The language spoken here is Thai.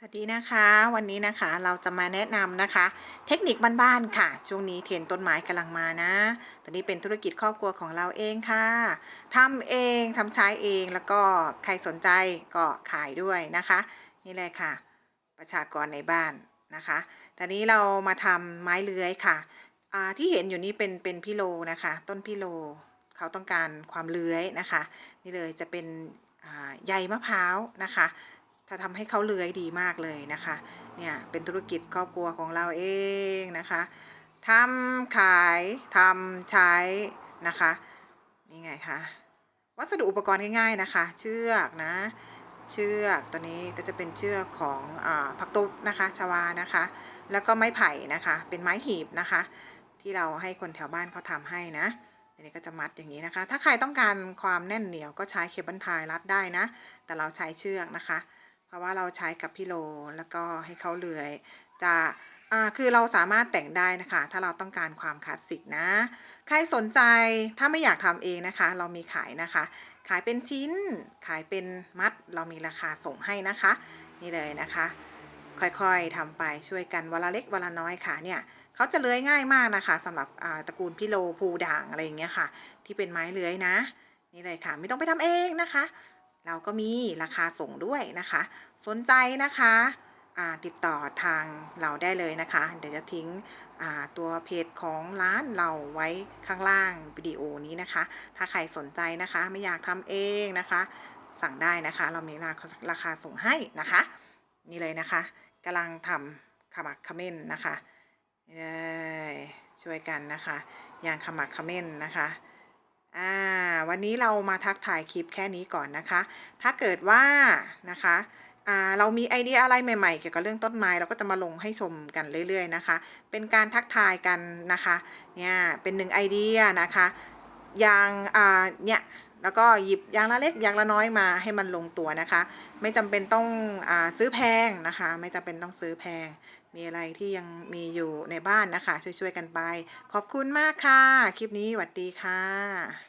สวัสดีนะคะวันนี้นะคะเราจะมาแนะนำนะคะ เทคนิคบ้านๆค่ะ ช่วงนี้เทรนต้นไม้กำลังมานะ ตอนนี้เป็นธุรกิจครอบครัวของเราเองค่ะทำเองทำใช้เองแล้วก็ใครสนใจก็ขายด้วยนะคะ นี่เลยค่ะ ประชากรในบ้านนะคะตอนนี้เรามาทำไม้เลื้อยค่ะที่เห็นอยู่นี้เป็นเป็นพิโลนะคะ ต้นพิโลเขาต้องการความเลื้อยนะคะ นี่เลยจะเป็นใยมะพร้าวนะคะ ถ้าทำให้เขาเลื้อยดีมากเลยนะคะ เนี่ยเป็นธุรกิจครอบครัวของเราเองนะคะทำขายทำใช้นะคะนี่ไงคะวัสดุอุปกรณ์ง่ายๆนะคะ เชือกนะ เชือกตัวนี้ก็จะเป็นเชือกของอาผักตุบนะคะชวานะคะ แล้วก็ไม้ไผ่นะคะ เป็นไม้หีบนะคะ ที่เราให้คนแถวบ้านเขาทำให้นะอันนี้ก็จะมัดอย่างนี้นะคะ ถ้าใครต้องการความแน่นเหนียวก็ใช้เคเบิลไทยรัดได้นะ แต่เราใช้เชือกนะคะ เพราะว่าเราใช้กับพี่โลแล้วก็ให้เขาเลื้อยจะอ่าคือเราสามารถแต่งได้นะคะ ถ้าเราต้องการความคลาสสิกนะ ใครสนใจถ้าไม่อยากทำเองนะคะ เรามีขายนะคะ ขายเป็นชิ้น ขายเป็นมัด เรามีราคาส่งให้นะคะ นี่เลยนะคะ ค่อยๆทำไปช่วยกันวันละเล็กวันละน้อยค่ะเนี่ยเขาจะเลื้อยง่ายมากนะคะสำหรับอ่าตระกูลพี่โลภูด่างอะไรอย่างเงี้ยค่ะ ที่เป็นไม้เลื้อยนะ นี่เลยค่ะ ไม่ต้องไปทำเองนะคะ เราก็มีราคาส่งด้วยนะคะ สนใจนะคะติดต่อทางเราได้เลยนะคะ เดี๋ยวจะทิ้งตัวเพจของร้านเราไว้ข้างล่างวิดีโอนี้นะคะ ถ้าใครสนใจนะคะไม่อยากทำเองนะคะ สั่งได้นะคะ เรามีราคาาคาส่งให้นะคะ นี่เลยนะคะกำลังทำขมักขม้นนะคะช่วยกันนะคะยางขมักขม้นนะคะ อ่าวันนี้เรามาทักถ่ายคลิปแค่นี้ก่อนนะคะ ถ้าเกิดว่านะคะอ่าเรามีไอเดียอะไรใหม่ๆ เกี่ยวกับเรื่องต้นไม้เราก็จะมาลงให้ชมกันเรื่อยๆนะคะ เป็นการทักทายกันนะคะเนี่ยเป็นหนึ่งไอเดียนะคะอย่างอ่าเนี่ยแล้วก็หยิบอย่างละเล็กอย่างละน้อยมาให้มันลงตัวนะคะ ไม่จำเป็นต้องอซื้อแพงนะคะ ไม่จำเป็นต้องซื้อแพง มีอะไรที่ยังมีอยู่ในบ้านนะคะ ช่วยๆกันไป ขอบคุณมากค่ะ คลิปนี้สวัสดีค่ะ